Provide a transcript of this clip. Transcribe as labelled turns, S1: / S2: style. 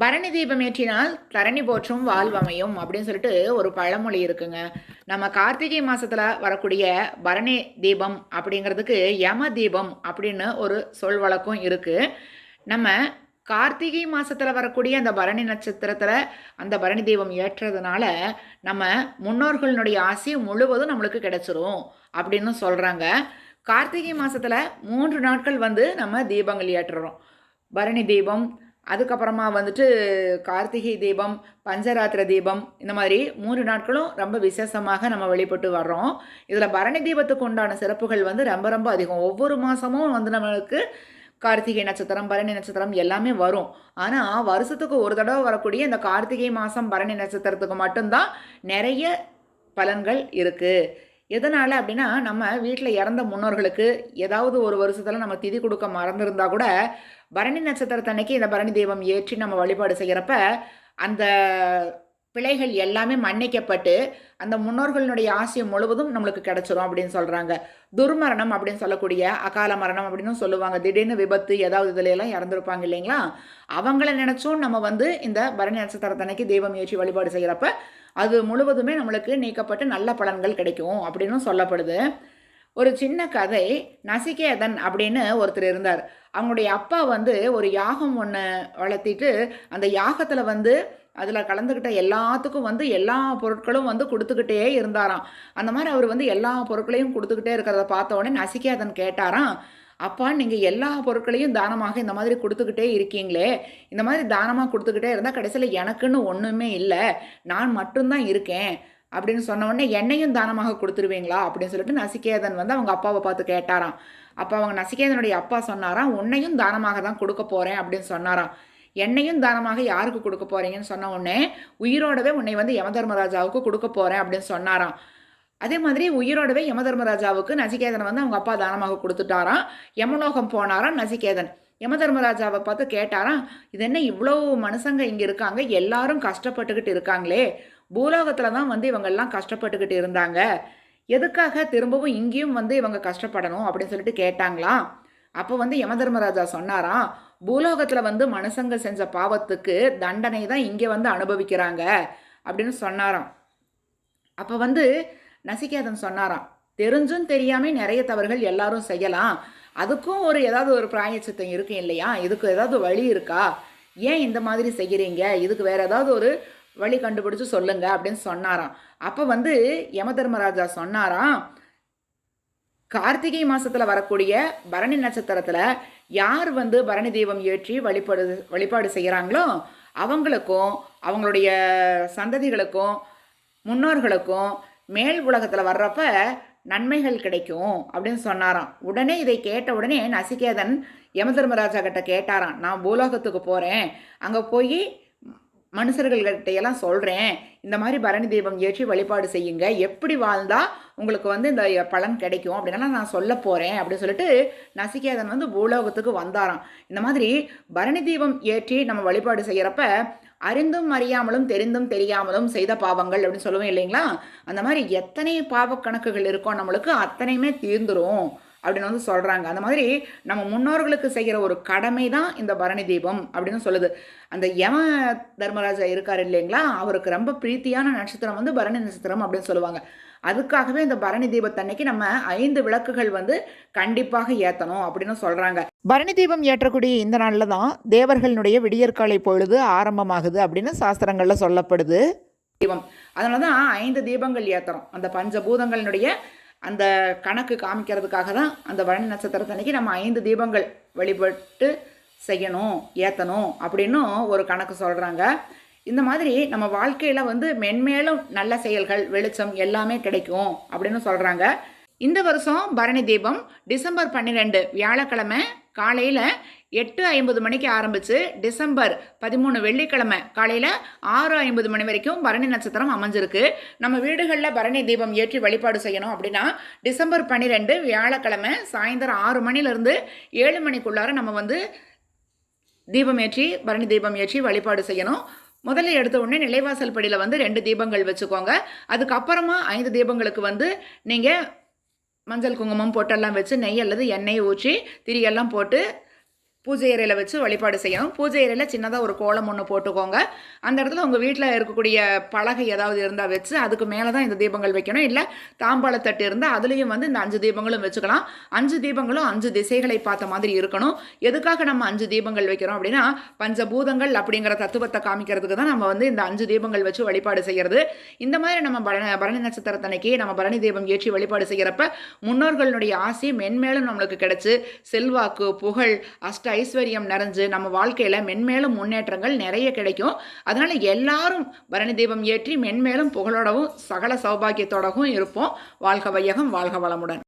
S1: பரணி தீபம் ஏற்றினால் தரணி போற்றும் வாழ்வமையும் அப்படின்னு சொல்லிட்டு ஒரு பழமொழி இருக்குங்க. நம்ம கார்த்திகை மாதத்தில் வரக்கூடிய பரணி தீபம் அப்படிங்கிறதுக்கு யம தீபம் அப்படின்னு ஒரு சொல் வழக்கம் இருக்குது நம்ம கார்த்திகை மாதத்தில் வரக்கூடிய அந்த பரணி நட்சத்திரத்தில் அந்த பரணி தீபம் ஏற்றுறதுனால நம்ம முன்னோர்களுடைய ஆசி முழுவதும் நம்மளுக்கு கிடைச்சிரும் அப்படின்னு சொல்கிறாங்க கார்த்திகை மாதத்தில் மூன்று நாட்கள் வந்து நம்ம தீபங்கள் ஏற்றுறோம். பரணி தீபம் அதுக்கப்புறமா வந்துட்டு கார்த்திகை தீபம் பஞ்சராத்திர தீபம் இந்த மாதிரி மூன்று நாட்களும் ரொம்ப விசேஷமாக நம்ம வெளிப்பட்டு வர்றோம். இதில் பரணி தீபத்துக்கு உண்டான சிறப்புகள் வந்து ரொம்ப ரொம்ப அதிகம். ஒவ்வொரு மாதமும் வந்து நம்மளுக்கு கார்த்திகை நட்சத்திரம் பரணி நட்சத்திரம் எல்லாமே வரும். ஆனால் வருஷத்துக்கு ஒரு தடவை வரக்கூடிய இந்த கார்த்திகை மாதம் பரணி நட்சத்திரத்துக்கு மட்டும்தான் நிறைய பலன்கள் இருக்குது எதனால் அப்படின்னா நம்ம வீட்டில் இறந்த முன்னோர்களுக்கு ஏதாவது ஒரு வருஷத்தில் நம்ம திதி கொடுக்க மறந்துருந்தா கூட பரணி நட்சத்திரத்தன்னைக்கு இந்த பரணி தெய்வம் ஏற்றி நம்ம வழிபாடு செய்கிறப்ப அந்த பிழைகள் எல்லாமே மன்னிக்கப்பட்டு அந்த முன்னோர்களினுடைய ஆசையம் முழுவதும் நம்மளுக்கு கிடைச்சிரும் அப்படின்னு சொல்கிறாங்க துர்மரணம் அப்படின்னு சொல்லக்கூடிய அகால மரணம் அப்படின்னு சொல்லுவாங்க. திடீர்னு விபத்து ஏதாவது இதுல எல்லாம் இறந்துருப்பாங்க இல்லைங்களா? அவங்கள நினச்சும் நம்ம வந்து இந்த பரணி நட்சத்திரத்தன்னைக்கு தெய்வம் ஏற்றி வழிபாடு செய்கிறப்ப அது முழுவதுமே நம்மளுக்கு நீக்கப்பட்டு நல்ல பலன்கள் கிடைக்கும் அப்படின்னு சொல்லப்படுது. ஒரு சின்ன கதை நசிகேதன் அப்படின்னு ஒருத்தர் இருந்தார். அவங்களுடைய அப்பா வந்து ஒரு யாகம் ஒன்று வளர்த்திட்டு அந்த யாகத்தில் வந்து அதில் கலந்துக்கிட்ட எல்லாத்துக்கும் வந்து எல்லா பொருட்களும் வந்து கொடுத்துக்கிட்டே இருந்தாராம். அந்த மாதிரி அவர் வந்து எல்லா பொருட்களையும் கொடுத்துக்கிட்டே இருக்கிறத பார்த்த உடனே நசிகேதன் கேட்டாராம் அப்பா நீங்கள் எல்லா பொருட்களையும் தானமாக இந்த மாதிரி கொடுத்துக்கிட்டே இருக்கீங்களே. இந்த மாதிரி தானமாக கொடுத்துக்கிட்டே இருந்தால் கடைசியில் எனக்குன்னு ஒன்றுமே இல்லை. நான் மட்டும்தான் இருக்கேன். அப்படின்னு சொன்ன உடனே என்னையும் தானமாக கொடுத்துருவீங்களா? அப்படின்னு சொல்லிட்டு நசிகேதன் வந்து அவங்க அப்பாவை பார்த்து கேட்டாராம். அப்போ அவங்க நசிகேதனுடைய அப்பா சொன்னாராம் உன்னையும் தானமாக தான் கொடுக்க போகிறேன் அப்படின்னு சொன்னாராம். என்னையும் தானமாக யாருக்கு கொடுக்க போகிறீங்கன்னு சொன்ன உடனே உயிரோடவே உன்னை வந்து யமதர்மராஜாவுக்கு கொடுக்க போகிறேன் அப்படின்னு சொன்னாராம். அதே மாதிரி உயிரோடவே யமதர்மராஜாவுக்கு நசிகேதனை வந்து அவங்க அப்பா தானமாக கொடுத்துட்டாராம். யமலோகம் போனாராம் நசிகேதன். யமதர்மராஜாவை பார்த்து கேட்டாராம் இது என்ன இவ்வளோ மனுஷங்க இங்கே இருக்காங்க? எல்லாரும் கஷ்டப்பட்டுக்கிட்டு இருக்காங்களே. பூலோகத்தில் தான் வந்து இவங்கெல்லாம் கஷ்டப்பட்டுக்கிட்டு இருந்தாங்க. எதுக்காக திரும்பவும் இங்கேயும் வந்து இவங்க கஷ்டப்படணும்? அப்படின்னு சொல்லிட்டு கேட்டாங்களாம். அப்போ வந்து யமதர்மராஜா சொன்னாராம் பூலோகத்தில் வந்து மனுஷங்க செஞ்ச பாவத்துக்கு தண்டனை தான் இங்கே வந்து அனுபவிக்கிறாங்க. அப்படின்னு சொன்னாராம். அப்போ வந்து நசிகேதன் சொன்னாராம் தெரிஞ்சும் தெரியாம நிறைய தவறுகள் எல்லாரும் செய்யலாம். அதுக்கும் ஒரு ஏதாவது ஒரு பிராயச்சித்தம் இருக்கு இல்லையா? இதுக்கு ஏதாவது வழி இருக்கா? ஏன் இந்த மாதிரி செய்கிறீங்க இதுக்கு வேற ஏதாவது ஒரு வழி கண்டுபிடிச்சு சொல்லுங்க அப்படின்னு சொன்னாராம். அப்போ வந்து யமதர்மராஜா சொன்னாராம் கார்த்திகை மாசத்துல வரக்கூடிய பரணி நட்சத்திரத்துல யார் வந்து பரணி தெய்வம் ஏற்றி வழிபாடு வழிபாடு செய்கிறாங்களோ அவங்களுக்கும் அவங்களுடைய சந்ததிகளுக்கும் முன்னோர்களுக்கும் மேல் உலகத்தில் வர்றப்ப நன்மைகள் கிடைக்கும் அப்படின்னு சொன்னாராம். உடனே இதை கேட்ட உடனே நசிகேதன் யமதர்மராஜா கிட்ட கேட்டாராம். நான் பூலோகத்துக்கு போகிறேன் அங்கே போய் மனுஷர்கள்கிட்டையெல்லாம் சொல்கிறேன் இந்த மாதிரி பரணி தெய்வம் ஏற்றி வழிபாடு செய்யுங்க. எப்படி வாழ்ந்தால் உங்களுக்கு வந்து இந்த பலன் கிடைக்கும் அப்படின்னா நான் சொல்ல போகிறேன் அப்படின்னு சொல்லிட்டு நசிகேதன் வந்து பூலோகத்துக்கு வந்தாராம். இந்த மாதிரி பரணி தீபம் ஏற்றி நம்ம வழிபாடு செய்கிறப்ப அறிந்தும் அறியாமலும் தெரிந்தும் தெரியாமலும் செய்த பாவங்கள் அப்படின்னு சொல்லுவோம் இல்லைங்களா? அந்த மாதிரி எத்தனை பாவ கணக்குகள் இருக்கோ நம்மளுக்கு அத்தனையுமே தீர்ந்துரும் அப்படின்னு வந்து சொல்கிறாங்க அந்த மாதிரி நம்ம முன்னோர்களுக்கு செய்கிற ஒரு கடமை தான் இந்த பரணி தீபம் அப்படின்னு சொல்லுது. அந்த யம தர்மராஜா இருக்கார் இல்லைங்களா? அவருக்கு ரொம்ப பிரீத்தியான நட்சத்திரம் வந்து பரணி நட்சத்திரம் அப்படின்னு சொல்லுவாங்க. அதுக்காகவே இந்த பரணி தீபத்தன்னைக்கு நம்ம ஐந்து விளக்குகள் வந்து கண்டிப்பாக ஏற்றணும் அப்படின்னு சொல்கிறாங்க பரணி தீபம் ஏற்றக்கூடிய இந்த நாளில் தான் தேவர்களுடைய விடியற்காலை பொழுது ஆரம்பமாகுது அப்படின்னு சாஸ்திரங்களில் சொல்லப்படுது. தீபம். அதனால தான் ஐந்து தீபங்கள் ஏற்றுறோம் அந்த பஞ்சபூதங்களினுடைய அந்த கணக்கு காமிக்கிறதுக்காக தான் அந்த பரணி நட்சத்திரத்தன்னைக்கு நம்ம ஐந்து தீபங்கள் வழிபட்டு செய்யணும் ஏற்றணும் அப்படின்னும் ஒரு கணக்கு சொல்கிறாங்க இந்த மாதிரி நம்ம வாழ்க்கையில் வந்து மென்மேலும் நல்ல செயல்கள் வெளிச்சம் எல்லாமே கிடைக்கும் அப்படின்னு சொல்கிறாங்க இந்த வருஷம் பரணி தீபம் டிசம்பர் பன்னிரெண்டு வியாழக்கிழமை காலையில் எட்டு ஐம்பது மணிக்கு ஆரம்பித்து டிசம்பர் பதிமூணு வெள்ளிக்கிழமை காலையில் ஆறு ஐம்பது மணி வரைக்கும் பரணி நட்சத்திரம் அமைஞ்சிருக்கு. நம்ம வீடுகளில் பரணி தீபம் ஏற்றி வழிபாடு செய்யணும் அப்படின்னா டிசம்பர் பன்னிரெண்டு வியாழக்கிழமை சாயந்தரம் ஆறு மணிலேருந்து ஏழு மணிக்குள்ளார நம்ம வந்து தீபம் ஏற்றி பரணி தீபம் ஏற்றி வழிபாடு செய்யணும். முதல்ல எடுத்த உடனே நிலைவாசல் படியில் வந்து ரெண்டு தீபங்கள் வச்சுக்கோங்க. அதுக்கப்புறமா ஐந்து தீபங்களுக்கு வந்து நீங்கள் மஞ்சள் குங்குமம் பொட்டெல்லாம் வச்சு நெய் அல்லது எண்ணெய் ஊற்றி திரியெல்லாம் போட்டு பூஜை அறையில் வச்சு வழிபாடு செய்யணும். பூஜை அறையில் சின்னதாக ஒரு கோலம் ஒன்று போட்டுக்கோங்க. அந்த இடத்துல உங்கள் வீட்டில் இருக்கக்கூடிய பலகை ஏதாவது இருந்தால் வச்சு அதுக்கு மேலே தான் இந்த தீபங்கள் வைக்கணும். இல்லை தாம்பாளத்தட்டு இருந்தால் அதுலேயும் வந்து இந்த அஞ்சு தீபங்களும் வச்சுக்கலாம். அஞ்சு தீபங்களும் அஞ்சு திசைகளை பார்த்த மாதிரி இருக்கணும். எதுக்காக நம்ம அஞ்சு தீபங்கள் வைக்கிறோம் அப்படின்னா பஞ்சபூதங்கள் அப்படிங்கிற தத்துவத்தை காமிக்கிறதுக்கு தான் நம்ம வந்து இந்த அஞ்சு தீபங்கள் வச்சு வழிபாடு செய்கிறது இந்த மாதிரி நம்ம பரண பரணி நட்சத்திரத்தனைக்கு நம்ம பரணி தீபம் ஏற்றி வழிபாடு செய்கிறப்ப முன்னோர்களுடைய ஆசை மென்மேலும் நம்மளுக்கு கிடச்சி செல்வாக்கு புகழ் அஷ்ட ஐஸ்வர்யம் நிறைஞ்சு நம்ம வாழ்க்கையில் மென்மேலும் முன்னேற்றங்கள் நிறைய கிடைக்கும். அதனால எல்லாரும் பரணி தீபம் ஏற்றி மென்மேலும் புகழோடவும் சகல சௌபாக்கியத்தோடவும் இருப்போம். வாழ்க வையகம் வாழ்க வளமுடன்.